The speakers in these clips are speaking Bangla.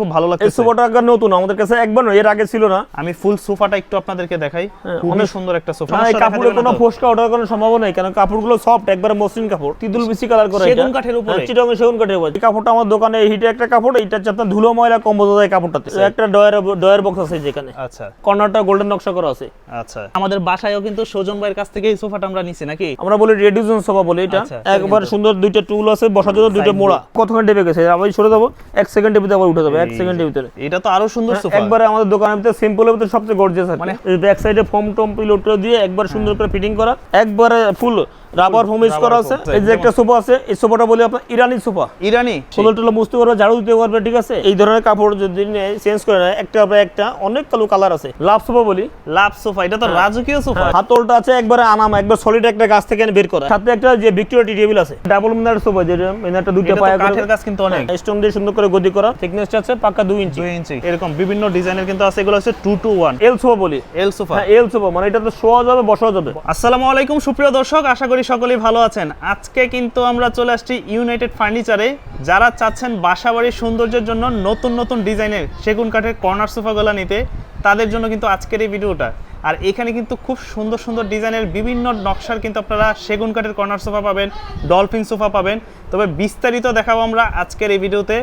খুব ভালো লাগছে সোফাটা একবার নতুন আমাদের কাছে একবার এর আগে ছিল না। আমি ফুল সোফাটা একটু আপনাদেরকে দেখাই। হ্যাঁ, খুবই সুন্দর একটা সোফা। এই কাপড়ে কোনো ফোসকা ওঠার কোনো সম্ভাবনা নেই কারণ কাপড়গুলো সফট একবারে মসৃণ কাপড়। তিদুল কালার করে সেগুন কাঠের উপরে? চিটং সেগুন কাঠের উপরে। কাপড়টা আমার দোকানে হিটে একটা কাপড় এটা হচ্ছে আপনার ধুলো ময়লা কম বোঝা যায় কাপড়টাতে। একটা ডয়ার ডয়ার বক্স আছে যেখানে। আচ্ছা। কর্নারটা গোল্ডেন নকশা করা আছে। আচ্ছা। আমাদের বাসায়ও কিন্তু সৌজন ভাইয়ের কাছ থেকে এই সোফাটা আমরা নিছি নাকি? আমরা বলি রেডিউজন সোফা বলি এটা। আচ্ছা, একবার সুন্দর দুইটা টুল আছে বসার জন্য দুইটা মোড়া। কতক্ষণ ডেবে গেছে আমি সরে যাব এক সেকেন্ডের ভিতরে আবার উঠে যাবে। এক সেকেন্ডের ভিতরে। এটা তো আরও সুন্দর সোফা। একবারে আমাদের দোকানের ভিতরে সিম্পলের ভিতরে সবচেয়ে গর্জিয়াস মানে ব্যাক সাইডে ফোম টম পিলো দিয়ে একবার সুন্দর করে ফিটিং করা একবারে ফুল রাবার ফোম ইউজ করা আছে। এই যে একটা সোফা আছে এই সোফাটা বলি আপনার ইরানি সোফা ইরানি ষোলো টোলো মুছতে পারবে ঝাড়ু দিতে পারবে ঠিক আছে? এই ধরনের কাপড় যদি চেঞ্জ করে নেয় একটা পরে একটা অনেক কালো কালার আছে। লাভ সোফা বলি। লাভ সোফা এটা তো রাজকীয় সোফা হাতলটা আছে একবারে আনাম একবার সলিড একটা গাছ থেকে বের করা। সাথে একটা যে ভিক্টোরিয়া টেবিল আছে। ডাবল মিনার সোফা যেটা মিনারটা দুইটা পায়ে কাঠের কাজ কিন্তু অনেক। স্টোন দিয়ে সুন্দর করে গদি করা। থিকনেসটা আছে পাক্কা দুই ইঞ্চি দুই ইঞ্চি এরকম বিভিন্ন ডিজাইনের কিন্তু আছে এগুলো হচ্ছে two two one L sofa বলি। এল সোফা হ্যাঁ এল সোফা মানে এটা তো শোয়া যাবে বসাও যাবে। আসসালামু আলাইকুম সুপ্রিয় দর্শক আশা করি সকলেই ভালো আছেন। আজকে কিন্তু আমরা চলে আসছি ইউনাইটেড ফার্নিচারে যারা চাচ্ছেন বাসাবাড়ির সৌন্দর্যের জন্য নতুন নতুন ডিজাইনের সেগুন কাঠের কর্নার সোফাগুলো নিতে, তাদের জন্য কিন্তু আজকের এই ভিডিওটা। আর এখানে কিন্তু খুব সুন্দর সুন্দর ডিজাইনের বিভিন্ন নকশার কিন্তু আপনারা সেগুন কাঠের কর্নার সোফা পাবেন ডলফিন সোফা পাবেন। তবে বিস্তারিত দেখাবো আমরা আজকের এই ভিডিওতে।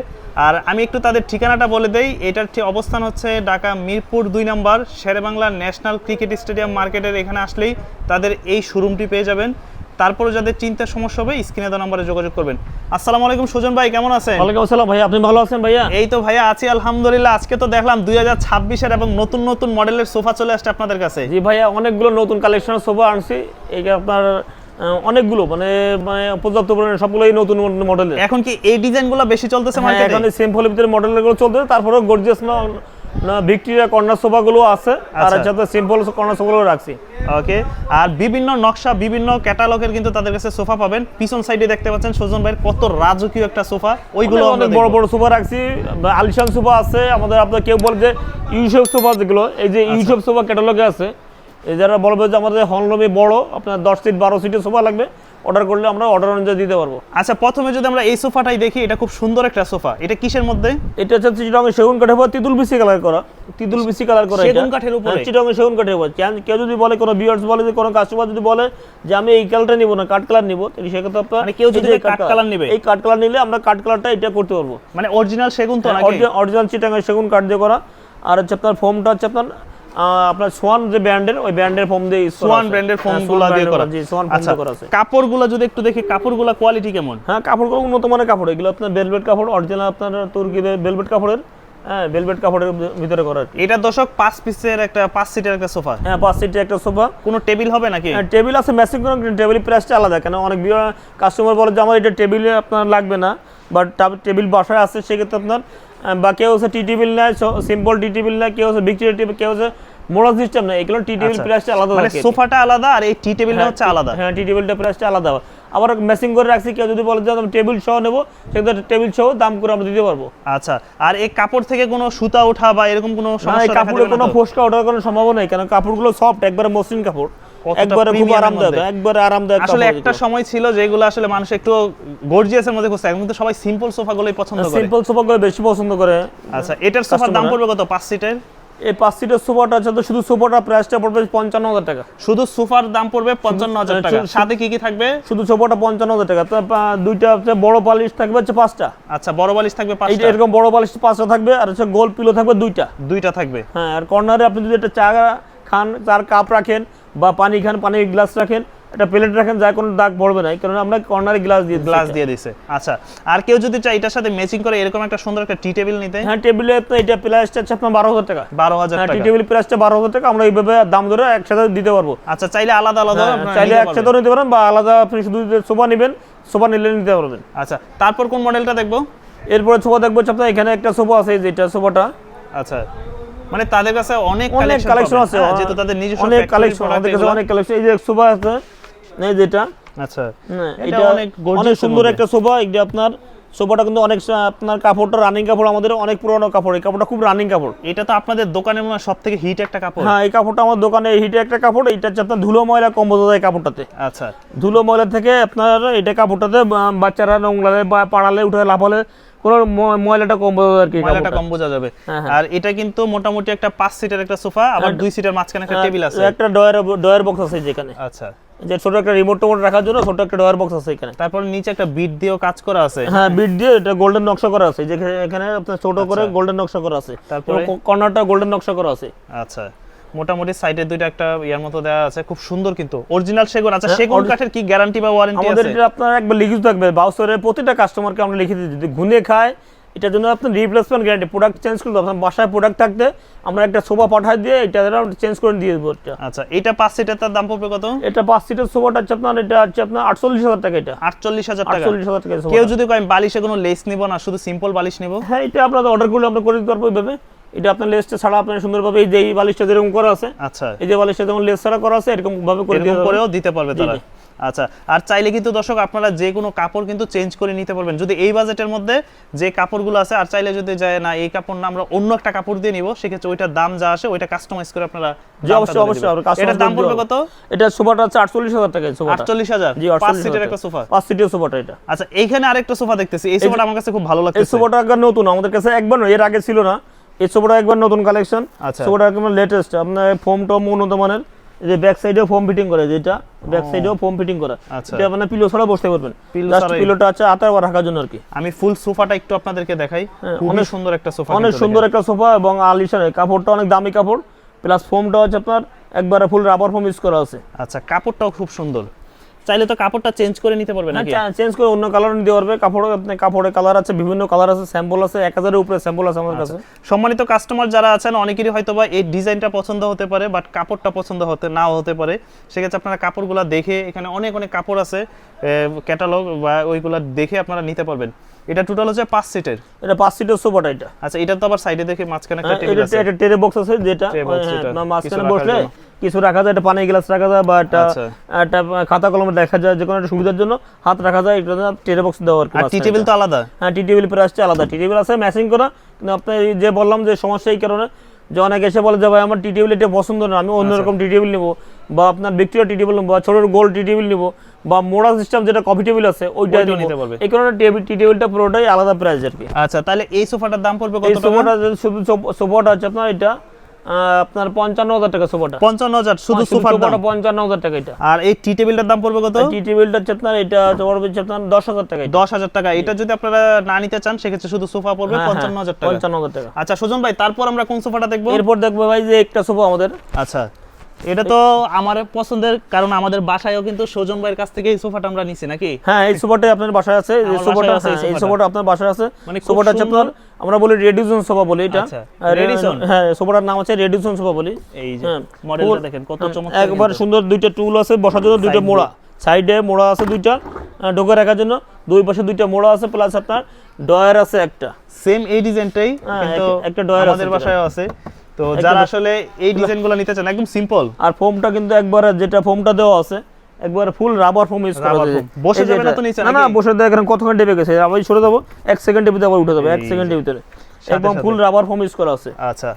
আর আমি একটু তাদের ঠিকানাটা বলে দেই। এটার ঠিক অবস্থান হচ্ছে ঢাকা মিরপুর দুই নম্বর, শেরেবাংলা ন্যাশনাল ক্রিকেট স্টেডিয়াম মার্কেটের এখানে আসলেই তাদের এই শোরুমটি পেয়ে যাবেন। তারপরে যাদের চিন্তার সমস্যা হবে স্ক্রিনে দেওয়া নম্বরে যোগাযোগ করবেন। আসসালামু আলাইকুম সুজন ভাই কেমন আছেন? ওয়ালাইকুম আসসালাম ভাইয়া আপনি ভালো আছেন ভাইয়া? এই তো ভাইয়া আছি আলহামদুলিল্লাহ। আজকে তো দেখলাম দুই হাজার ছাব্বিশের এবং নতুন নতুন মডেলের সোফা চলে আসছে আপনাদের কাছে। জি ভাইয়া অনেকগুলো নতুন কালেকশন সোফা আনছি। এই যে আপনার অনেকগুলো মানে মানে পর্যাপ্ত পরিমাণে সবগুলোই নতুন মডেলের এখন কি এই ডিজাইনগুলো বেশি চলতেছে হ্যাঁ, মার্কেটে এখন সিম্পলের ভিতরে মডেলেরগুলো চলতেছে তারপরে গর্জিয়াস না ভিক্টোরিয়া কর্নার সোফা গুলো আছে। আর আচ্ছা। সাথে সিম্পল কর্নার সোফা গুলো রাখছি। ওকে আর বিভিন্ন নকশা বিভিন্ন ক্যাটালগের কিন্তু তাদের কাছে সোফা পাবেন। পিছন সাইডে দেখতে পাচ্ছেন সুজন ভাইয়ের কত রাজকীয় একটা সোফা। ওইগুলো অনেক- বড় বড় সোফা রাখছি। আলিশান সোফা আছে। আমাদের আপনার কেউ বলে যে ইউসেফ সোফা যেগুলো এই যে আচ্ছা। ইউসেফ সোফা ক্যাটালগে আছে। এই যারা বলবে যে আমাদের হলরুমে বড় আপনার দশ সিট বারো সিটের সোফা লাগবে। অর্ডার করলে আমরা অর্ডার অনুযায়ী দিতে পারব। আচ্ছা প্রথমে যদি আমরা এই সোফাটাই দেখি এটা খুব সুন্দর একটা সোফা। এটা কিসের মধ্যে? এটা হচ্ছে চিটং সেগুন কাঠের উপর তিতুল বিসি কালার করা। তিতুল বিসি কালার করা সেগুন কাঠের উপরে? চিটং সেগুন কাঠের উপর। কেন- কেউ যদি বলে কোনো ভিউয়ার্স বলে যে কোনো কাস্টমার যদি বলে যে আমি এই কালারটা নিব না কাঠ কালার নিব তাহলে সেক্ষেত্রে আপনার মানে কেউ যদি কাঠ কালার নিবে? এই কাঠ কালার নিলে আমরা কাঠ কালারটা এটা করতে পারব। মানে অরিজিনাল সেগুন তো অরিজিনাল চিটাং সেগুন কাঠ দিয়ে করা। আর হচ্ছে আপনার ফোমটা হচ্ছে আপনার আপনার সোয়ান যে ব্র্যান্ডের ওই ব্র্যান্ডের ফোম দিয়ে সোয়ান ব্র্যান্ডের হ্যাঁ, ফোমগুলো দিয়ে করা। জি সোয়ান ফোম আচ্ছা দিয়ে করা আছে। কাপড়গুলো যদি একটু দেখি কাপড়গুলো কোয়ালিটি কেমন? হ্যাঁ কাপড়গুলো উন্নত মানের কাপড় এগুলো আপনার ভেলভেট কাপড় অরিজিনাল আপনার তুর্কি ভেলভেট কাপড়ের হ্যাঁ ভেলভেট কাপড়ের ভিতরে করা। এটা দশক পাঁচ পিসের একটা পাঁচ সিটের একটা সোফা। হ্যাঁ পাঁচ সিটের একটা সোফা। কোনো টেবিল হবে নাকি? টেবিল আছে ম্যাচিং কোনো টেবিল প্রাইসটা আলাদা। কেন অনেক কাস্টমার বলে যে আমার এটা টেবিলে আপনার লাগবে না। বাট টেবিল বাসায় আছে সেক্ষেত্রে আপনার বা কেউ হচ্ছে টি টেবিল নেয় সিম্পল টি টেবিল নেয় কেউ হচ্ছে ভিক্টোরিয়া কেউ হচ্ছে মোড়া সিস্টেম নেয়। এগুলো টি টেবিল আচ্ছা। প্রাইসটা আলাদা মানে সোফাটা আলাদা আর এই টি টেবিলটা হচ্ছে আলাদা। হ্যাঁ টি টেবিলটা প্রাইসটা আলাদা। আবার ম্যাচিং করে রাখছি কেউ যদি বলে যে আমি টেবিল সহ নেব সেক্ষেত্রে টেবিল সহ দাম করে আমরা দিতে পারব। আচ্ছা আর এই কাপড় থেকে কোনো সুতা ওঠা বা এরকম কোনো সমস্যা কাপড়ে কোনো? ফোসকা ওঠার কোনো সম্ভাবনা নেই কারণ কাপড়গুলো সফট একবারে মসৃণ কাপড়। একবারে খুব আরামদায়ক একবারে আরামদায়ক আসলে একটা সময় ছিল যেগুলো আসলে মানুষ একটু গর্জিয়াসের মধ্যে খুঁজছে এখন কিন্তু সবাই সিম্পল সোফাগুলোই পছন্দ করে। সিম্পল সোফাগুলো বেশি পছন্দ করে। আচ্ছা এটার সোফার দাম পড়বে কত? পাঁচ সিটের এই পাঁচ সিটের সোফাটা আছে তো শুধু সোফাটা প্রাইসটা পড়বে পঞ্চান্ন হাজার টাকা। শুধু সোফার দাম পড়বে পঞ্চান্ন হাজার টাকা। সাথে কি কি থাকবে? শুধু সোফাটা পঞ্চান্ন হাজার টাকা। তো দুইটা হচ্ছে বড় পালিশ থাকবে হচ্ছে পাঁচটা। আচ্ছা বড় বালিশ থাকবে পাঁচটা। এরকম বড় পালিশ পাঁচটা থাকবে আর হচ্ছে গোল পিলো থাকবে দুইটা। দুইটা থাকবে। হ্যাঁ আর কর্নারে আপনি যদি একটা চা খান চার কাপ রাখেন বা পানি খান পানির গ্লাস রাখেন একটা প্লেট রাখেন যায় কোনো দাগ পড়বে না কারণ আমরা কর্নারে গ্লাস দিয়ে গ্লাস দিয়ে দিছে। আচ্ছা আর কেউ যদি চায় এটার সাথে ম্যাচিং করে এরকম একটা সুন্দর একটা টি টেবিল নিতে? হ্যাঁ টেবিলে তো এটা প্রাইসটা হচ্ছে আপনার বারো হাজার টাকা। বারো হাজার টি টেবিল প্রাইসটা বারো হাজার টাকা আমরা এইভাবে দাম ধরে একসাথে দিতে পারব। আচ্ছা চাইলে আলাদা আলাদা হ্যাঁ, চাইলে একসাথে। নিতে পারেন বা আলাদা আপনি শুধু সোফা নেবেন সোফা নিলে নিতে পারবেন। আচ্ছা তারপর কোন মডেলটা দেখব? এরপরে সোফা দেখব আপনার এখানে একটা সোফা আছে যেটা সোফাটা। আচ্ছা মানে তাদের কাছে অনেক কালেকশন আছে হ্যাঁ, যেহেতু তাদের নিজস্ব অনেক কালেকশন আমাদের কাছে অনেক কালেকশন এই যে সোফা আছে এই যেটা আচ্ছা। হ্যাঁ, এটা অনেক অনেক সুন্দর একটা সোফা। এটা আপনার সোফাটা কিন্তু অনেক আপনার কাপড়টা রানিং কাপড় আমাদের অনেক পুরনো কাপড়। এই কাপড়টা খুব রানিং কাপড়। এটা তো আপনাদের দোকানের মনে সব থেকে হিট একটা কাপড়। হ্যাঁ এই কাপড়টা আমার দোকানে হিটে একটা কাপড়। এটা হচ্ছে আপনার ধুলো ময়লা কম বোঝা যায় কাপড়টাতে। আচ্ছা। ধুলো ময়লা থেকে আপনার এটা কাপড়টাতে বাচ্চারা নোংরালে বা পাড়ালে উঠে লাফালে কোনো ময়লাটা কম বোঝা আর কি ময়লাটা কম বোঝা যাবে। হ্যাঁ, হ্যাঁ। আর এটা কিন্তু মোটামুটি একটা পাঁচ সিটের একটা সোফা আবার দুই সিটের মাঝখানে একটা টেবিল আছে। একটা ডয়ার ডয়ার বক্স আছে যেখানে। আচ্ছা। যে ছোট একটা রিমোট টোমোট রাখার জন্য ছোট একটা ডয়ার বক্স আছে এখানে। তারপর নিচে একটা বিট দিয়েও কাজ করা আছে। হ্যাঁ বিট দিয়ে এটা গোল্ডেন নকশা করা আছে। যেখানে এখানে আপনার ছোট করে গোল্ডেন নকশা করা আছে। তারপরে? কর্নারটা গোল্ডেন নকশা করা আছে। আচ্ছা। মোটামুটি সাইডে দুইটা একটা ইয়ার মতো দেওয়া আছে। খুব সুন্দর কিন্তু। অরিজিনাল সেগুন। আচ্ছা হ্যাঁ, সেগুন কাঠের কি গ্যারান্টি বা ওয়ারেন্টি আমাদের আছে? এটা আপনার একবার লিখিত থাকবে বাউসরের প্রতিটা কাস্টমারকে আমরা লিখে দিই। যদি ঘুনে খায় এটার জন্য আপনার রিপ্লেসমেন্ট গ্যারান্টি প্রোডাক্ট চেঞ্জ করে দেবো আপনার বাসায় প্রোডাক্ট থাকতে আমরা একটা সোফা পাঠাই দিয়ে এটা চেঞ্জ করে দিয়ে দেবো আচ্ছা এটা পাঁচ সিটের তার দাম পড়বে কত? এটা পাঁচ সিটের সোফাটা হচ্ছে আপনার এটা হচ্ছে আপনার আটচল্লিশ হাজার টাকা এটা। আটচল্লিশ হাজার টাকা। আটচল্লিশ হাজার টাকা কেউ যদি কয় বালিশে কোনো লেস নিব না শুধু সিম্পল বালিশ নিব? হ্যাঁ এটা আপনাদের অর্ডার করলে আমরা করে দিতে পারব এইভাবে। এটা আপনার লেসটা ছাড়া আপনার সুন্দরভাবে এই যে এই বালিশটা যেরকম করা আছে আচ্ছা। এই যে বালিশটা যেমন লেস ছাড়া করা আছে এরকম ভাবে করে দেবো। করেও দিতে পারবে তারা। আচ্ছা আর চাইলে কিন্তু দর্শক আপনারা যে কোনো কাপড় কিন্তু চেঞ্জ করে নিতে পারবেন। যদি এই বাজেটের মধ্যে যে কাপড়গুলো আছে আর চাইলে যদি যায় না এই কাপড় না আমরা অন্য একটা কাপড় দিয়ে নিব সেক্ষেত্রে ওইটার দাম যা আসে ওইটা কাস্টমাইজ করে আপনারা জি অবশ্যই অবশ্যই এটার দাম পড়বে কত? এটা সোফাটা হচ্ছে আটচল্লিশ হাজার টাকা এই সোফাটা। আটচল্লিশ হাজার? জি পাঁচ সিটের একটা সোফা? পাঁচ সিটের সোফাটা এটা। আচ্ছা এইখানে আরেকটা সোফা দেখতেছি। এই সোফাটা আমার কাছে খুব ভালো এই লাগতেছে। সোফাটা নতুন আমাদের কাছে একবার এর আগে ছিল না। এই সোফাটা একবার নতুন কালেকশন আচ্ছা। সোফাটা একদম লেটেস্ট আপনার ফোম টম উন্নত মানের যে ব্যাক সাইডেও ফোম ফিটিং করে যেটা ব্যাক সাইডেও ফোম ফিটিং করা। আচ্ছা। এটা মানে পিলো ছাড়া বসতে পারবেন। জাস্ট। পিলোটা আছে আতার বা রাখার জন্য আর কি আমি ফুল সোফাটা একটু আপনাদেরকে দেখাই। হ্যাঁ, অনেক- সুন্দর একটা সোফা অনেক সুন্দর একটা সোফা এবং আলিশানের কাপড়টা অনেক দামি কাপড়। প্লাস ফোমটা হচ্ছে আপনার একবারে ফুল রাবার ফোম ইউজ করা আছে। আচ্ছা কাপড়টাও খুব সুন্দর। চাইলে তো কাপড়টা চেঞ্জ করে নিতে পারবে নাকি? চেঞ্জ করে অন্য কালার নিতে পারবে। কাপড় আপনার কাপড়ের কালার আছে বিভিন্ন কালার আছে স্যাম্পল আছে এক হাজারের উপরে স্যাম্পল আছে আমার কাছে। সম্মানিত কাস্টমার যারা আছেন অনেকেরই হয়তো বা এই ডিজাইনটা পছন্দ হতে পারে বাট কাপড়টা পছন্দ হতে নাও হতে পারে। সেক্ষেত্রে আপনারা কাপড়গুলো দেখে এখানে অনেক অনেক কাপড় আছে ক্যাটালগ বা ওইগুলো দেখে আপনারা নিতে পারবেন। এটা টোটাল হচ্ছে পাঁচ সিটের এটা পাঁচ সিটের সোফাটা এটা। আচ্ছা এটা তো আবার সাইডে দেখে মাঝখানে একটা হ্যাঁ, টেবিল আছে। একটা টেরে বক্স আছে যেটা হ্যাঁ, মাঝখানে বসলে। কিছু রাখা যায় একটা পানি গ্লাস রাখা যায় বা একটা আচ্ছা। একটা খাতা কলমে দেখা যায় যে কোনো একটা সুবিধার জন্য হাত রাখা যায় এটা টেরে বক্স দেওয়া আর টি টেবিল তো আলাদা? হ্যাঁ টি টেবিল প্রায় আসছে আলাদা। টি টেবিল আছে ম্যাচিং করা। কিন্তু আপনার এই যে বললাম যে সমস্যা এই কারণে যে অনেকে এসে বলে যে ভাই আমার টি টেবিল এটা পছন্দ না আমি আচ্ছা। অন্যরকম টি টেবিল নেব বা আপনার ভিক্টোরিয়া টি টেবিল নেব বা ছোট গোল টি টেবিল নেব বা মোড়া সিস্টেম যেটা কফি টেবিল আছে ওইটা নিতে পারবে। এই কারণে টেবিল টি টেবিলটা পুরোটাই আলাদা প্রাইস আর কি। আচ্ছা তাহলে এই সোফাটার দাম পড়বে কত এই টাকা? সোফাটা সোফাটা আছে আপনার এটা আপনার পঞ্চান্ন হাজার টাকা সোফাটা। পঞ্চান্ন হাজার শুধু সোফাটা পঞ্চান্ন হাজার টাকা এটা। আর এই টি টেবিলটার দাম পড়বে কত? টি টেবিলটা হচ্ছে আপনার এটা আপনার দশ হাজার টাকা। দশ হাজার টাকা। এটা যদি আপনারা না নিতে চান সেক্ষেত্রে শুধু সোফা পড়বে হ্যাঁ, পঞ্চান্ন হাজার টাকা। পঞ্চান্ন হাজার টাকা। আচ্ছা সুজন ভাই তারপর আমরা কোন সোফাটা দেখব? এরপর দেখব ভাই যে একটা সোফা আমাদের। আচ্ছা। এটা তো আমার পছন্দের কারণ আমাদের বাসায়ও কিন্তু সজন ভাইয়ের কাছ থেকে এই সোফাটা আমরা নিছি নাকি? হ্যাঁ এই সোফাটাই আপনার বাসায় আছে এই সোফাটা আছে এই হ্যাঁ, সোফাটা। সোফাটা আপনার বাসায় আছে। মানে সোফাটা হচ্ছে আপনার আমরা বলি রেডিউসন সোফা বলি এটা। আচ্ছা, আর হ্যাঁ সোফাটার নাম আছে রেডিউসন সোফা বলি। এই যে হ্যাঁ, মডেলটা দেখেন কত হ্যাঁ, চমৎকার একবার সুন্দর দুইটা টুল আছে বসার জন্য দুইটা মোড়া। সাইডে মোড়া আছে দুইটা ঢোকে রাখার জন্য। দুই পাশে দুইটা মোড়া আছে প্লাস আপনার ডয়ার আছে একটা। সেম এই ডিজাইনটাই হ্যাঁ, কিন্তু একটা- ডয়ার আমাদের আছে বাসায়ও আছে। তো যারা আসলে এই ডিজাইনগুলো নিতে চান একদম সিম্পল আর ফোমটা কিন্তু একবারে যেটা ফোমটা দেওয়া আছে একবার ফুল রাবার ফোম ইউজ করা Rubber বসে যাবে না তো নিচে না না বসে বসে দেখেন কতক্ষণ ডেবে গেছে। আমি সরে যাব এক সেকেন্ডের ভিতরে আবার উঠে যাবে এক সেকেন্ডের ভিতরে। একদম ফুল রাবার ফোম ইউজ করা আছে। আচ্ছা।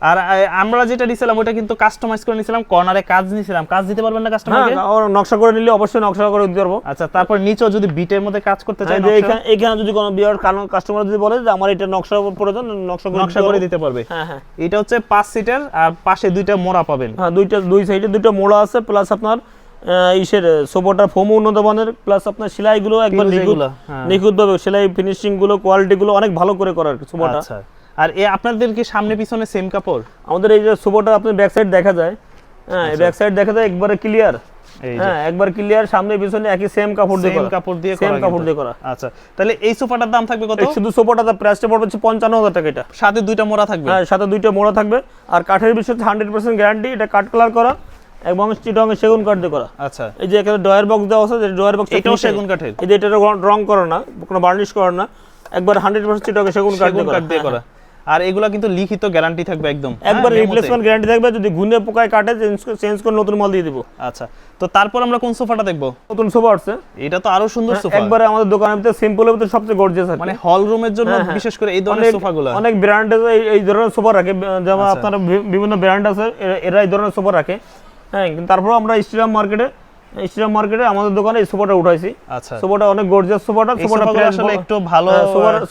আর আমরা যেটা নিছিলাম ওটা কিন্তু কাস্টমাইজ করে নিছিলাম কর্নারে কাজ নিছিলাম। কাজ দিতে পারবেন না হ্যাঁ কাস্টমারকে ওর নকশা করে নিলে অবশ্যই নকশা করে দিতে পারব। আচ্ছা তারপর নিচেও যদি বিটের মধ্যে কাজ করতে চাই হ্যাঁ, যে এখানে এখানে যদি কোনো বিয়ার কারণ কাস্টমার যদি বলে যে আমার এটা নকশা প্রয়োজন নকশা করে নকশা করে দিতে পারবে। হ্যাঁ হ্যাঁ। এটা হচ্ছে পাঁচ সিটের আর পাশে দুইটা মোড়া পাবেন। হ্যাঁ দুইটা দুই সাইডে দুইটা মোড়া আছে প্লাস আপনার ইসের সোফাটার ফোম উন্নত মানের প্লাস আপনার সেলাইগুলো একবার নিখুঁত হ্যাঁ। নিখুঁতভাবে সেলাই ফিনিশিংগুলো কোয়ালিটি গুলো অনেক ভালো করে করার সোফাটা আচ্ছা আর এ আপনাদের কি সামনে পিছনে সেম কাপড়? আমাদের এই যে সোফাটা আপনার ব্যাক সাইড দেখা যায়। হ্যাঁ ব্যাক সাইড দেখা যায় একবারে ক্লিয়ার হ্যাঁ একবার ক্লিয়ার সামনে পিছনে একই সেম কাপড় দিয়ে সেম কাপড় দিয়ে সেম কাপড় দিয়ে করা। আচ্ছা তাহলে এই সোফাটার দাম থাকবে কত? শুধু সোফাটা তার প্রাইসটা পড়বে হচ্ছে পঞ্চান্ন হাজার টাকা এটা। সাথে দুইটা মোড়া থাকবে? হ্যাঁ সাথে দুইটা মোড়া থাকবে। আর কাঠের বিষয়ে হান্ড্রেড পার্সেন্ট গ্যারান্টি এটা কাঠ কালার করা এবং চিটং সেগুন কাঠ দিয়ে করা। আচ্ছা। এই যে এখানে ডয়ার বক্স দেওয়া আছে যে ডয়ার বক্স এটাও সেগুন কাঠের? এই যে এটা রং করে না কোনো বার্নিশ করে না। একবার হান্ড্রেড পার্সেন্ট চিটং সেগুন কাঠ সেগুন দিয়ে কাঠ দিয়ে করা। আর এগুলা কিন্তু লিখিত গ্যারান্টি থাকবে একদম। হ্যাঁ, একবার রিপ্লেসমেন্ট গ্যারান্টি থাকবে যদি ঘুনে পোকায় কাটে চেঞ্জ করে নতুন মাল দিয়ে দিব। আচ্ছা তো তারপর আমরা কোন সোফাটা দেখব? নতুন সোফা আসছে। এটা তো আরও সুন্দর সোফা। একবারে আমাদের দোকানের ভিতরে সিম্পলের ভিতরে সবচেয়ে গর্জিয়াস মানে হল রুমের জন্য হ্যাঁ, হ্যাঁ। বিশেষ করে এই ধরনের সোফাগুলো। অনেক ব্র্যান্ড এই ধরনের সোফা রাখে। যেমন আচ্ছা। আপনার বিভিন্ন ব্র্যান্ড আছে এরা- এই ধরনের সোফা রাখে। হ্যাঁ কিন্তু তারপর আমরা স্টেডিয়াম মার্কেটে স্টেডিয়াম মার্কেটে আমাদের দোকানে এই সোফাটা উঠাইছি। আচ্ছা। সোফাটা অনেক গর্জিয়াস সোফাটা সোফাটা আসলে একটু ভালো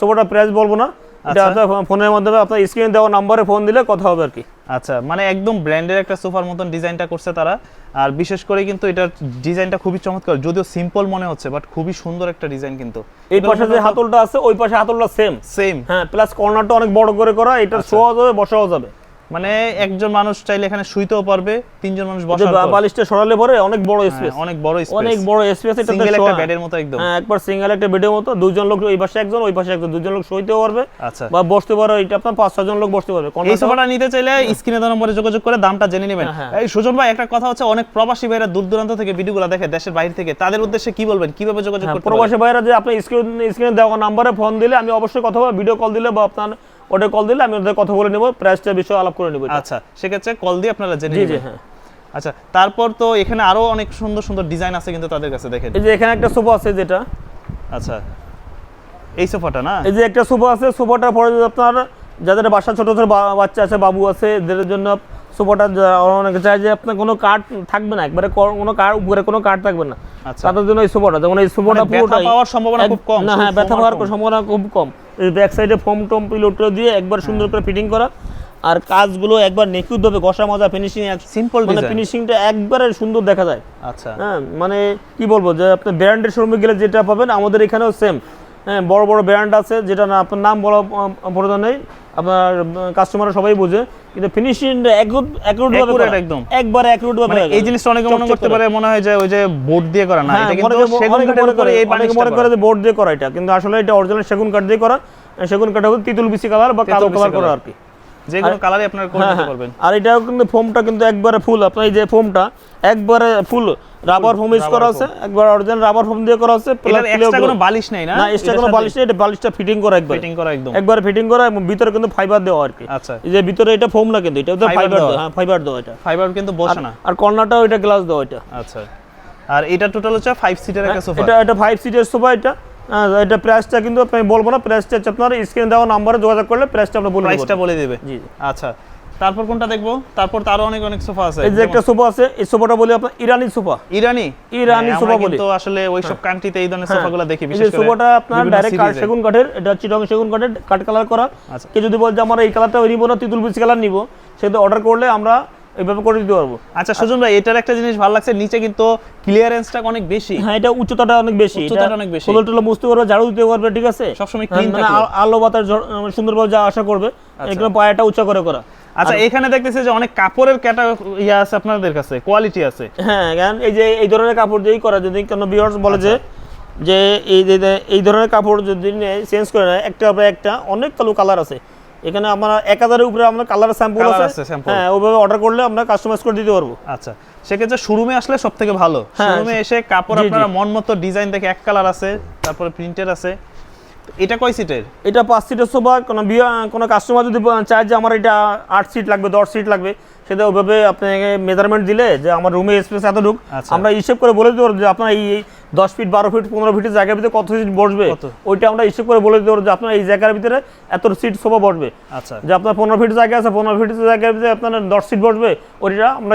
সোফাটা প্রাইস বলব না। এটা আচ্ছা। ফোনের মাধ্যমে আপনার স্ক্রিনে দেওয়া নম্বরে ফোন দিলে কথা হবে আর কি। আচ্ছা মানে একদম ব্র্যান্ডের একটা সোফার মতন ডিজাইনটা করছে তারা। আর বিশেষ করে কিন্তু এটার ডিজাইনটা খুবই চমৎকার যদিও সিম্পল মনে হচ্ছে বাট খুবই সুন্দর একটা ডিজাইন কিন্তু। এই পাশে যে হাতলটা আছে ওই পাশে হাতলটা সেম সেম হ্যাঁ প্লাস কর্নারটা অনেক বড় করে করা এটা আচ্ছা। শোয়া যাবে বসাও যাবে। মানে একজন মানুষ চাইলে এখানে শুইতেও পারবে তিনজন মানুষ বসার পর- বালিশটা সরালে পরে অনেক বড় হ্যাঁ, স্পেস অনেক বড় স্পেস অনেক বড় স্পেস এটা সিঙ্গেল একটা বেডের মতো একদম। হ্যাঁ একবার সিঙ্গেল একটা বেডের মতো দুজন লোক ওই পাশে একজন ওই পাশে একজন দুজন লোক শুইতেও পারবে। আচ্ছা। বা বসতে পারো এটা আপনার পাঁচ ছজন লোক বসতে পারবে। এই সোফাটা নিতে চাইলে স্ক্রিনে দেওয়া নম্বরে যোগাযোগ করে দামটা জেনে নেবেন। হ্যাঁ। এই সুজন ভাই একটা কথা হচ্ছে অনেক প্রবাসী ভাইরা দূর দূরান্ত থেকে ভিডিওগুলো দেখে দেশের বাইরে থেকে তাদের উদ্দেশ্যে কি বলবেন? কীভাবে যোগাযোগ হ্যাঁ, করতে পারবে প্রবাসী ভাইরা যে আপনি স্ক্রিন স্ক্রিনে দেওয়া নাম্বারে ফোন দিলে আমি অবশ্যই কথা ভিডিও কল দিলে বা আপনার ওটা কল দিলে আমি ওদের কথা বলে নেব প্রাইসটা বিষয়ে আলাপ করে নেব। আচ্ছা সেক্ষেত্রে কল দিয়ে আপনারা জেনে নেবেন। হ্যাঁ। আচ্ছা তারপর তো এখানে আরও অনেক সুন্দর সুন্দর ডিজাইন আছে কিন্তু তাদের কাছে দেখেন। এই যে এখানে একটা সোফা আছে যেটা। আচ্ছা এই সোফাটা না? এই যে একটা সোফা আছে সোফাটার পরে আপনার যাদের বাসা ছোট ছোট বাচ্চা আছে বাবু আছে এদের জন্য সোফাটা অনেকে চায় যে আপনার কোনো কাঠ থাকবে না একবারে কোনো কাঠ উপরে কোনো কাঠ থাকবে না। আচ্ছা। তাদের জন্য এই সোফাটা যেমন এই সোফাটা মানে পুরোটাই পাওয়ার সম্ভাবনা খুব কম, না হ্যাঁ ব্যথা পাওয়ার সম্ভাবনা খুব কম। ব্যাক সাইডে ফোম টম পিলোটো দিয়ে একবার সুন্দর করে ফিটিং করা। আর কাজগুলো একবার নিখুঁত হবে ঘষা মাজা ফিনিশিং সিম্পল মানে ফিনিশিংটা একবারে সুন্দর দেখা যায়। আচ্ছা। হ্যাঁ মানে কি বলব যে আপনি ব্র্যান্ডের শোরুমে গেলে যেটা পাবেন আমাদের এখানেও সেম হ্যাঁ বড় বড় ব্র্যান্ড আছে যেটা না আপনার নাম বলা প্রয়োজন নেই। আপনার কাস্টমার সবাই বোঝে কিন্তু ফিনিশিংটা Accurate একদম। একবার অ্যাকুরেট ভাবে মানে এই জিনিসটা অনেকে মনে করতে পারে মনে হয় যে ওই যে বোর্ড দিয়ে করা। না হ্যাঁ এটা কিন্তু সেগুন কাঠের করে এই বানিশটা মনে করে যে বোর্ড দিয়ে করা এটা। কিন্তু আসলে এটা অরিজিনাল সেগুন কাঠ দিয়ে করা। সেগুন কাঠ হবে তিতুল বিসি কালার বা কালো কালার করা আর কি। যে কোনো কালারই আপনারা করে হ্যাঁ, হ্যাঁ। পারবেন। আর এটাও কিন্তু ফোমটা কিন্তু একবারে ফুল আপনার এই যে ফোমটা একবারে ফুল রাবার ফোম ইউজ করা আছে একবার অরিজিনাল রাবার ফোম দিয়ে করা আছে এটার এক্সট্রা কোনো বালিশ নেই না? না এক্সট্রা কোনো বালিশ নেই এটা বালিশটা ফিটিং করা একবার। ফিটিং করা একদম। একবার ফিটিং করা এবং ভিতরে কিন্তু ফাইবার দেওয়া আর কি। আচ্ছা। এই যে ভিতরে এটা ফোম না কিন্তু এটা Fiber ফাইবার দেওয়া। হ্যাঁ ফাইবার দেওয়া এটা। ফাইবার কিন্তু বসে না। আর কর্নারটাও এটা গ্লাস দেওয়া এটা। আচ্ছা। আর এটা টোটাল হচ্ছে ফাইভ সিটার একটা সোফা এটা এটা ফাইভ সিটের সোফা এটা। হ্যাঁ, এটা প্রাইসটা কিন্তু আমি বলব না প্রাইসটা হচ্ছে আপনার স্ক্রিন দেওয়া নাম্বারে যোগাযোগ করলে প্রাইসটা আমরা বলে দেবো। প্রাইসটা বলে দিবে। জি। আচ্ছা। তারপর কোনটা দেখব? তারপর তো আরও অনেক অনেক সোফা আছে। এই যে একটা সোফা আছে এই সোফাটা বলি আপনার ইরানি সোফা। ইরানি? ইরানি হ্যাঁ, সোফা বলি। কিন্তু আসলে ওইসব কান্ট্রিতে এই ধরনের হ্যাঁ। সোফাগুলো দেখি বিশেষ করে সোফাটা আপনার ডাইরেক্ট কাঠ সেগুন কাঠের এটা চিটং সেগুন কাঠের কাঠ কালার করা। আচ্ছা। কেউ যদি বল যে আমার এই কালারটা নিব না তিতুল বিচি কালার নিব সেটা অর্ডার করলে আমরা এইভাবে করে দিতে পারব। আচ্ছা সুজন ভাই এটার একটা জিনিস ভালো লাগছে নিচে কিন্তু ক্লিয়ারেন্সটা অনেক বেশি। হ্যাঁ এটা উচ্চতাটা অনেক বেশি। উচ্চতাটা অনেক বেশি। ফুলো টুলো মুছতে পারবে ঝাড়ু দিতে পারবে ঠিক আছে? সবসময় হ্যাঁ, clean মানে আলো বাতাস সুন্দরভাবে যা আশা করবে এগুলো পায়াটা উঁচা করে করা। আচ্ছা এখানে দেখতেছি যে অনেক কাপড়ের ক্যাটা ইয়া আছে আপনাদের কাছে কোয়ালিটি আছে। হ্যাঁ কারণ এই যে এই ধরনের কাপড় দিয়েই করা যদি কোনো ভিউয়ার্স বলে যে আচ্ছা। যে এই যে এই ধরনের কাপড় যদি চেঞ্জ করে নেয় একটা পরে একটা অনেক কালো কালার আছে। এখানে আমরা এক হাজারের উপরে আমরা কালার স্যাম্পল আছে। হ্যাঁ ওইভাবে অর্ডার করলে আমরা কাস্টমাইজ করে দিতে পারব। আচ্ছা সেক্ষেত্রে শোরুমে আসলে সব থেকে ভালো। হ্যাঁ, শোরুমে এসে কাপড়। আপনারা মন মতো ডিজাইন দেখে এক কালার আছে তারপরে প্রিন্টের আছে। এটা কয় সিটের এটা পাঁচ সিটের সোফা কোনো কোনো কাস্টমার যদি চায় যে আমার এটা আট সিট লাগবে দশ সিট লাগবে সেটা ওইভাবে আপনাকে মেজারমেন্ট দিলে যে আমার রুমে স্পেস এত ঢুক আমরা হিসেব করে বলে দিতে পারব যে আপনার এই দশ ফিট বারো ফিট পনেরো ফিটের জায়গার ভিতরে কত সিট বসবে? ওইটা আমরা হিসেব করে বলে দিতে পারব যে আপনার এই জায়গার ভিতরে এত সিট সোফা বসবে। আচ্ছা। যে আপনার পনেরো ফিট জায়গা আছে পনেরো ফিট জায়গার ভিতরে আপনার দশ সিট বসবে ওইটা আমরা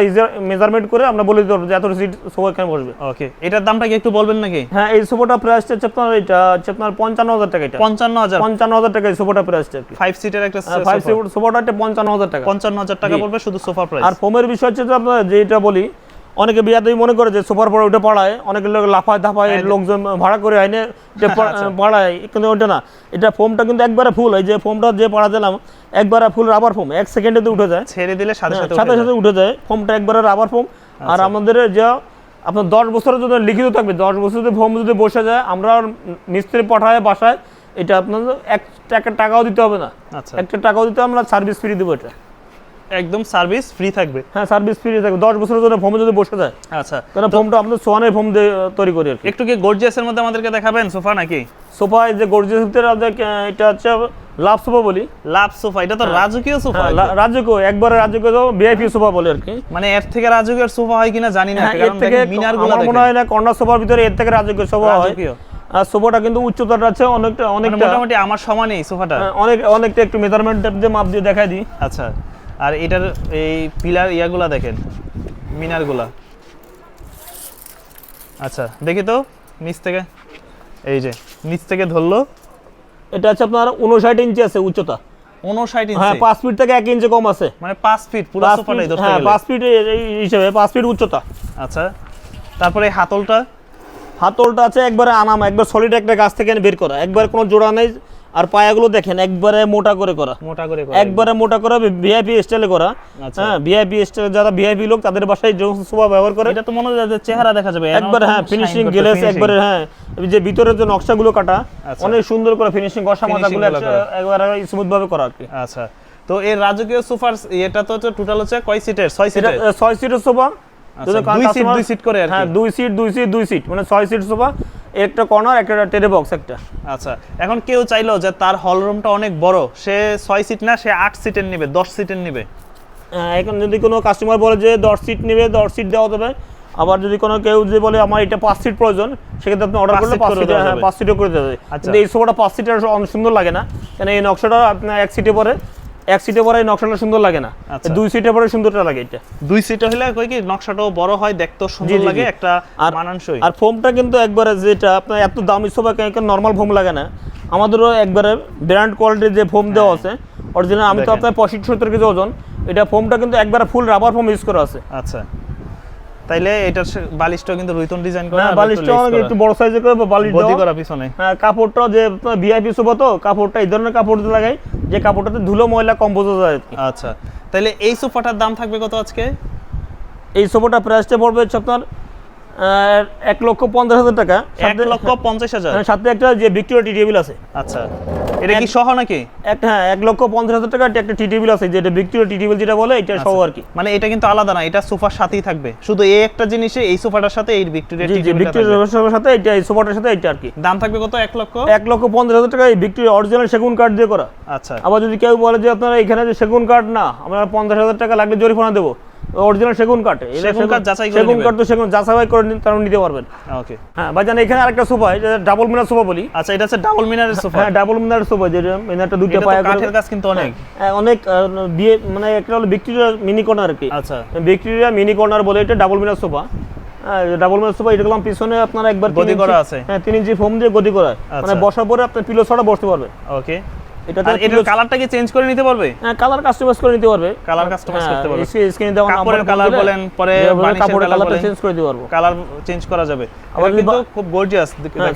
মেজারমেন্ট করে আমরা বলে দিতে পারব যে এত সিট সোফা এখানে বসবে। ওকে এটার দামটা কি একটু বলবেন নাকি? হ্যাঁ এই সোফাটা প্রাইসটা হচ্ছে আপনার এটা হচ্ছে আপনার পঞ্চান্ন হাজার টাকা এটা। পঞ্চান্ন হাজার? পঞ্চান্ন হাজার টাকা এই সোফাটা প্রাইসটা আর ফাইভ সিটের একটা ফাইভ সিট সোফাটা পঞ্চান্ন হাজার টাকা। পঞ্চান্ন হাজার টাকা পড়বে শুধু সোফা প্রাইস আর ফোমের বিষয় হচ্ছে আপনার যেটা বলি অনেকে বিয়াতে মনে করে যে সোফার পরে ওটা পাড়ায় অনেক লোক লাফায় ধাপায় লোকজন ভাড়া করে আইনে আচ্ছা। পাড়ায় কিন্তু ওটা না। এটা ফোমটা কিন্তু একবারে ফুল এই যে ফোমটা যে পাড়া দিলাম একবারে ফুল রাবার ফোম এক সেকেন্ডে উঠে যায়। ছেড়ে দিলে সাথে হ্যাঁ, সাথে সাথে উঠে যায়। ফোমটা একবারে রাবার ফোম আর আচ্ছা। আমাদের যা আপনার দশ বছরের যদি লিখিত থাকবে দশ বছর যদি ফোম যদি বসে যায় আমরা মিস্ত্রি পাঠায় বাসায় এটা আপনার এক টাকা টাকাও দিতে হবে না। আচ্ছা। একটা টাকাও দিতে আমরা সার্ভিস ফ্রি দেবো এটা। একদম সার্ভিস ফ্রি থাকবে। হ্যাঁ সার্ভিস ফ্রি থাকবে। দশ বছরের জন্য ফোমে যদি বসে যায়। আচ্ছা। কারণ ফোমটা আমাদের সোয়ানের ফোম তৈরি করি একটু কি গর্জিয়াসের মধ্যে আমাদেরকে দেখাবেন সোফা নাকি? সোফা এই যে গর্জিয়াস ভিতরে এটা হচ্ছে লাভ সোফা বলি। লাভ সোফা এটা তো রাজকীয় সোফা। হ্যাঁ, রাজকীয় একবারে রাজকীয় ভিআইপি সোফা বলে আর কি। মানে এর থেকে রাজকীয় সোফা হয় কিনা জানি না হ্যাঁ, এর থেকে মিনারগুলো মনে হয় না কর্নার সোফার ভিতরে এর থেকে রাজকীয় সোফা হয়। রাজকীয়। আর সোফাটা কিন্তু উচ্চতাটা আছে অনেকটা মানে অনেকটা মোটামুটি আমার সমানই সোফাটা। হ্যাঁ, অনেক অনেকটা একটু মেজারমেন্ট দিয়ে মাপ দিয়ে দেখাই দিই। আচ্ছা। আর এটার এই পিলার ইয়াগুলা দেখেন মিনারগুলা। আচ্ছা দেখি তো নিচ থেকে এই যে নিচ থেকে ধরলো। এটা হচ্ছে আপনার উনষাট ইঞ্চি আছে উচ্চতা। উনষাট হ্যাঁ ইঞ্চি? পাঁচ ফিট থেকে এক ইঞ্চি কম আছে। মানে পাঁচ ফিট পুরো পাঁচ সোফাটাই ধরতে হ্যাঁ। পাঁচ ফিট হিসেবে পাঁচ ফিট উচ্চতা। আচ্ছা তারপরে এই হাতলটা? হাতলটা আছে একবারে আনাম একবার সলিড একটা গাছ থেকে বের করা। একবার কোনো জোড়া নেই আর পায়াগুলো দেখেন একবারে মোটা করে করা। মোটা করে করা। একবারে মোটা করা ভিআইপি স্টাইলে করা। আচ্ছা। হ্যাঁ ভিআইপি স্টাইল যারা ভিআইপি লোক তাদের বাসায় যে সোফা ব্যবহার করে। এটা তো মনে হয় যে চেহারা দেখা যাবে একবার হ্যাঁ ফিনিশিং গ্লেস একবারে হ্যাঁ। যে ভিতরের যে নকশাগুলো কাটা আচ্ছা। অনেক সুন্দর করে ফিনিশিং Finishing মাথাগুলো। একবারে স্মুথ ভাবে করা আর কি। আচ্ছা। তো এই রাজকীয় সোফার এটা তো টোটাল হচ্ছে কয় সিটের ছয় সিটের ছয় সিটের সোফা দুই সিট দুই সিট করে হ্যাঁ দুই সিট দুই সিট দুই সিট মানে ছয় সিট সোফা একটা কর্নার একটা টেরে বক্স একটা। আচ্ছা এখন কেউ চাইলো যে তার হল রুমটা অনেক বড় সে ছয় সিট না সে আট সিটের নিবে দশ সিটের নিবে? এখন যদি কোনো কাস্টমার বলে যে দশ সিট নেবে দশ সিট দেওয়া যাবে আবার যদি কোনো কেউ যদি বলে আমার এটা পাঁচ সিট প্রয়োজন সেক্ষেত্রে আপনি অর্ডার করলে পাঁচ সিটে হ্যাঁ পাঁচ সিটও করে দেবে আচ্ছা। কিন্তু এই সোফাটা পাঁচ সিটের অনেক সুন্দর লাগে না। কেন এই নকশাটা আপনার এক সিটে পরে এক সিটে পরে নকশাটা সুন্দর লাগে না। আচ্ছা। দুই সিটে পরে সুন্দরটা লাগে এটা। দুই সিটে হলে কই কি নকশাটাও বড় হয় দেখতেও জি, সুন্দর লাগে একটা আর মানানসই। আর ফোমটা কিন্তু একবারে যেটা আপনার এত দামি সোফা নরমাল ফোম লাগে না। আমাদেরও একবারে ব্র্যান্ড কোয়ালিটির যে ফোম দেওয়া আছে অরিজিনাল আমি তো আপনার পঁয়ষট্টি সত্তর কেজি ওজন এটা ফোমটা কিন্তু একবারে ফুল রাবার ফোম ইউজ করা আছে। আচ্ছা। তাইলে এটার বালিশটাও কিন্তু রুইতন ডিজাইন করা হ্যাঁ বালিশটা একটু অনেক একটু বড় সাইজে করে বালিশ গদি দেওয়া করা পিছনে। হ্যাঁ কাপড়টা যে ভিআইপি সোফা তো কাপড়টা এই ধরনের কাপড় দিয়ে লাগাই যে কাপড়টাতে ধুলো ময়লা কম বোঝা যায় আচ্ছা তাইলে এই সোফাটার দাম থাকবে কত আজকে? এই সোফাটা প্রাইসটা পড়বে হচ্ছে আপনার এক লক্ষ পঞ্চাশ হাজার টাকা। এক লক্ষ পঞ্চাশ হাজার? হ্যাঁ, সাথে একটা যে ভিক্টোরিয়া টি টেবিল আছে। আচ্ছা। এটা কি সহ নাকি? একটা হ্যাঁ এক লক্ষ পঞ্চাশ হাজার টাকা একটা টি টেবিল আছে যেটা ভিক্টোরিয়া টি টেবিল যেটা বলে এটা সহ আর কি। মানে এটা কিন্তু আলাদা না এটা সোফার সাথেই থাকবে। শুধু এই একটা জিনিসে এই সোফাটার সাথে এই ভিক্টোরিয়া জি ভিক্টোরিয়ার সাথে এটা এই সোফাটার সাথে এটা আর কি। দাম থাকবে কত? এক লক্ষ? এক লক্ষ পঞ্চাশ হাজার টাকা এই ভিক্টোরিয়া অরিজিনাল সেগুন কাঠ দিয়ে করা। আচ্ছা। আবার যদি কেউ বলে যে আপনারা এখানে যে সেগুন কাঠ না আমরা পঞ্চাশ হাজার টাকা লাগলে জরিমানা দেবো। অরিজিনাল সেগুন কাঠ। সেগুন কাঠ যাচাই সেগুন কাঠ তো সেগুন যাচাই করে তারা নিতে পারবেন। ওকে। হ্যাঁ ভাইজান এখানে আরেকটা সোফা ডাবল মিনার সোফা বলি। আচ্ছা এটা হচ্ছে ডাবল মিনারের সোফা। হ্যাঁ ডাবল মিনার সোফা যেটা মিনারটা দুইটা এটা পায়া কাঠের কাজ কিন্তু অনেক। হ্যাঁ, অনেক বিয়ে মানে একটা হলো ভিক্টোরিয়া মিনি কর্নার আর কি। আচ্ছা। ভিক্টোরিয়া মিনি কর্নার বলে এটা ডাবল মিনার সোফা। হ্যাঁ ডাবল মিনার সোফা এটা করলাম পিছনে আপনার একবার গদি করা আছে। হ্যাঁ তিন ইঞ্চি ফোম দিয়ে গদি করা। মানে আচ্ছা। বসার পরে আপনার পিলো ছাড়া বসতে পারবে ওকে। এটাতে এটার কালারটা কি চেঞ্জ করে নিতে পারবে? হ্যাঁ কালার কাস্টমাইজ করে নিতে পারবে। কালার কাস্টমাইজ করতে পারবে। স্ক্রিনে দেওয়া কাপড়ের কালার বলেন পরে কাপড়ের কালারটা চেঞ্জ করে দিতে পারব। কালার চেঞ্জ করা যাবে। আবার আবার কিন্তু খুব গর্জিয়াস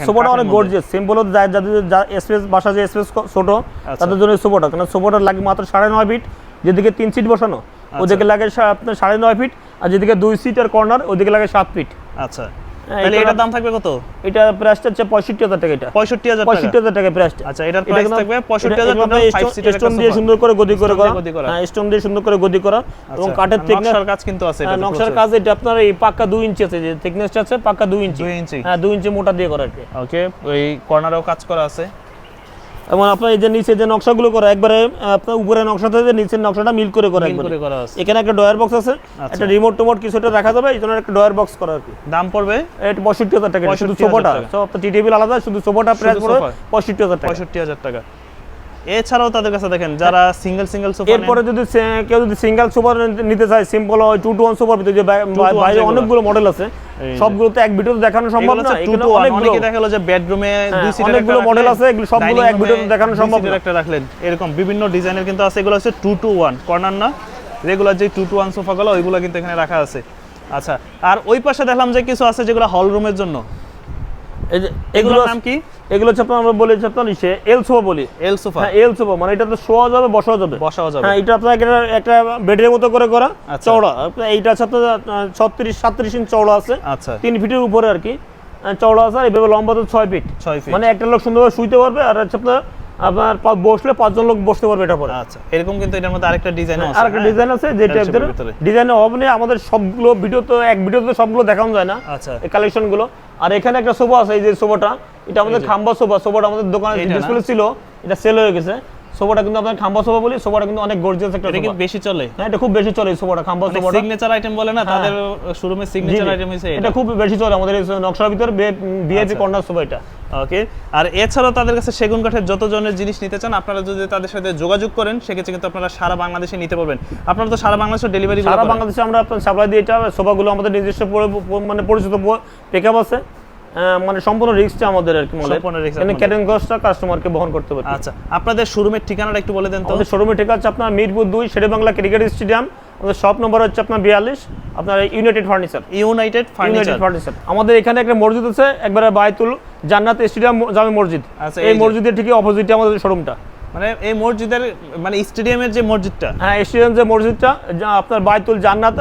সোফাটা অনেক গর্জিয়াস সিম্পল যাদের যাদের স্পেস বাসা যে স্পেস ছোট আচ্ছা। তাদের জন্য সোফাটা কারণ সোফাটা লাগে মাত্র সাড়ে নয় ফিট যেদিকে তিন সিট বসানো আচ্ছা। ওদিকে লাগে আপনার সাড়ে নয় ফিট আর যেদিকে দুই সিট আর কর্নার ওদিকে লাগে সাত ফিট আচ্ছা। তাহলে এটার দাম থাকবে কত? এটা প্রাইসটা হচ্ছে পঁয়ষট্টি হাজার টাকা এটা। পঁয়ষট্টি হাজার টাকা। পঁয়ষট্টি হাজার টাকা প্রাইসটা আচ্ছা এটার প্রাইস থাকবে পঁয়ষট্টি হাজার টাকা সিটের স্টোন দিয়ে সুন্দর করে গদি করে করা। হ্যাঁ স্টোন দিয়ে সুন্দর করে গদি করা। এবং কাঠের থিকনেস নকশার কাজ কিন্তু আছে এটা নকশার কাজ এটা আপনার এই পাকা 2 ইঞ্চি আছে যে থিকনেসটা আছে পাকা 2 ইঞ্চি 2 ইঞ্চি হ্যাঁ 2 ইঞ্চি মোটা দিয়ে করা আর ওকে ওই কর্নারেও কাজ করা আছে। এবং আপনার এই যে নিচে যে নকশাগুলো করা একবারে আপনার উপরে নকশা থেকে নিচের নকশাটা মিল করে করা একবারে। করে করা আছে। এখানে একটা ডয়ার বক্স আছে একটা রিমোট টোমোট কিছুটা রাখা যাবে এই জন্য একটা ডয়ার বক্স করা আর কি। দাম পড়বে? এটা পঁয়ষট্টি হাজার টাকা শুধু 65,000 সোফাটা। টি টেবিল আলাদা শুধু সোফাটা প্রাইস পড়বে। পঁয়ষট্টি হাজার টাকা। পঁয়ষট্টি হাজার টাকা। এছাড়াও তাদের কাছে দেখেন যারা সিঙ্গেল সিঙ্গেল সোফা এরপরে যদি কেউ যদি সিঙ্গেল সুপার নিতে চায় সিম্পল হয় টু টু ওয়ান সুপার ভিতরে যে বাইরে। অনেকগুলো মডেল আছে। সবগুলো তো এক ভিডিওতে দেখানো সম্ভব না এখানে অনেকগুলো অনেকে দেখা গেলো যে বেডরুমে দুই হ্যাঁ, সিটের অনেকগুলো রাখলেন, আছে, এগুলো সবগুলো এক ভিডিওতে দেখানো সম্ভব না। একটা রাখলেন। এরকম বিভিন্ন ডিজাইনের কিন্তু আছে এগুলো হচ্ছে টু টু ওয়ান কর্নার না? রেগুলার যে টু টু ওয়ান সোফাগুলো ওইগুলো কিন্তু এখানে রাখা আছে। আচ্ছা আর ওই পাশে দেখলাম যে কিছু আছে যেগুলো হল রুমের জন্য। এগুলো নাম কি? এগুলো হচ্ছে আমরা বলি হচ্ছে আপনার ইসে এল সোফা বলি। এল সোফা হ্যাঁ এল সোফা মানে এটা তো শোয়া যাবে বসাও যাবে। বসাও যাবে। হ্যাঁ এটা আপনার একটা একটা বেডের মতো করে করা আচ্ছা। চওড়া। এইটা আপনার ছত্রিশ সাতত্রিশ ইঞ্চ চওড়া আছে। আচ্ছা। তিন ফিটের উপরে আর কি। চওড়া আছে লম্বা তো ছয় ফিট। ছয় ফিট। মানে একটা লোক সুন্দরভাবে শুইতে পারবে আর হচ্ছে আপনার আপনার বসলে পাঁচজন লোক বসতে পারবে এটা পরে। আচ্ছা এরকম কিন্তু এটার মধ্যে আরেকটা ডিজাইন আছে আর একটা হ্যাঁ? ডিজাইন আছে যেটা ভিতরে। ডিজাইন হবে আমাদের সবগুলো ভিডিও তো এক ভিডিওতে সবগুলো দেখানো যায় না। আচ্ছা। এই কালেকশনগুলো আর এখানে একটা সোফা আছে এই যে সোফাটা এটা আমাদের খাম্বা সোফা সোফাটা আমাদের দোকানে ডিসপ্লে ছিল এটা সেল হয়ে গেছে। সোফাটা কিন্তু আপনার খাম্বা সোফা বলি সোফাটা কিন্তু অনেক গর্জিয়াস একটা এটা কি সোফা বেশি চলে? হ্যাঁ এটা খুব বেশি চলে এই সোফাটা খাম্বা সোফাটা সিগনেচার আইটেম বলে না তাদের শোরুমে সিগনেচার আইটেম হিসেবে এটা খুব বেশি চলে আমাদের নকশার ভিতরে ভিআইপি আচ্ছা। কর্নার সোফা এটা। ওকে আর এছাড়াও তাদের কাছে সেগুন কাঠের যত জনের জিনিস নিতে চান আপনারা যদি তাদের সাথে যোগাযোগ করেন সেক্ষেত্রে কিন্তু আপনারা সারা বাংলাদেশে নিতে পারবেন। আপনারা তো সারা বাংলাদেশের ডেলিভারি সারা বাংলাদেশে আমরা সাপ্লাই দিয়ে এটা সোফাগুলো আমাদের নিজস্ব মানে পরিচিত পেক আপ আছে। মানে সম্পূর্ণ রিস্কটা আমাদের আর কি মনে এখানে আপনাদের। কস্টটা কাস্টমারকে বহন করতে পারে আচ্ছা আপনাদের শোরুমের ঠিকানাটা একটু বলে দেন তো। আমাদের শোরুমে ঠিক আছে আপনার মিরপুর দুই শেরে বাংলা ক্রিকেট স্টেডিয়াম। আমাদের শপ নম্বর হচ্ছে আপনার বিয়াল্লিশ আপনার United Furniture United United Furniture আমাদের এখানে একটা মসজিদ আছে একবারে বায়তুল জান্নাত স্টেডিয়াম জামে মসজিদ। আচ্ছা, এই এই মসজিদের ঠিকই অপোজিটে আমাদের শোরুমটা মানে এই মসজিদের মানে স্টেডিয়ামের যে মসজিদটা? হ্যাঁ স্টেডিয়াম যে মসজিদটা যা আপনার বায়তুল জান্নাত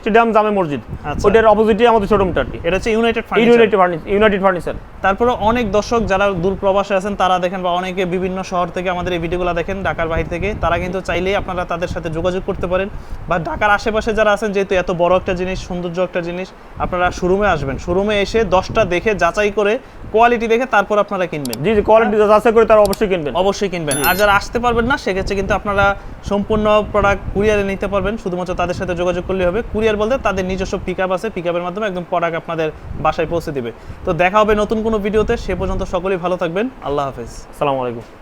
স্টেডিয়াম জামে মসজিদ। আচ্ছা। ওটার অপোজিটে আমাদের আর কি এটা হচ্ছে United Furniture United Furniture United Furniture তারপরে অনেক দর্শক যারা দূর প্রবাসে আছেন তারা দেখেন বা অনেকে বিভিন্ন শহর থেকে আমাদের এই ভিডিওগুলো দেখেন ঢাকার বাহির থেকে তারা কিন্তু চাইলেই আপনারা তাদের সাথে যোগাযোগ করতে পারেন। বা ঢাকার আশেপাশে যারা আছেন যেহেতু এত বড় একটা জিনিস সৌন্দর্য একটা জিনিস আপনারা শোরুমে আসবেন। শোরুমে এসে দশটা দেখে যাচাই করে কোয়ালিটি দেখে তারপর আপনারা কিনবেন। জি জি কোয়ালিটি যাচাই করে তারা অবশ্যই কিনবেন। অবশ্যই কিনবেন। আর যারা আসতে পারবেন না সেক্ষেত্রে কিন্তু আপনারা সম্পূর্ণ প্রোডাক্ট কুরিয়ারে নিতে পারবেন। শুধুমাত্র তাদের সাথে যোগাযোগ করলে হবে। কুরিয়ার বলতে তাদের নিজস্ব পিক আপ আছে। পিক আপের মাধ্যমে একদম প্রোডাক্ট আপনাদের বাসায় পৌঁছে দিবে। তো দেখা হবে নতুন কোনো ভিডিওতে সে পর্যন্ত সকলেই ভালো থাকবেন। আল্লাহ হাফেজ। আসসালামু আলাইকুম।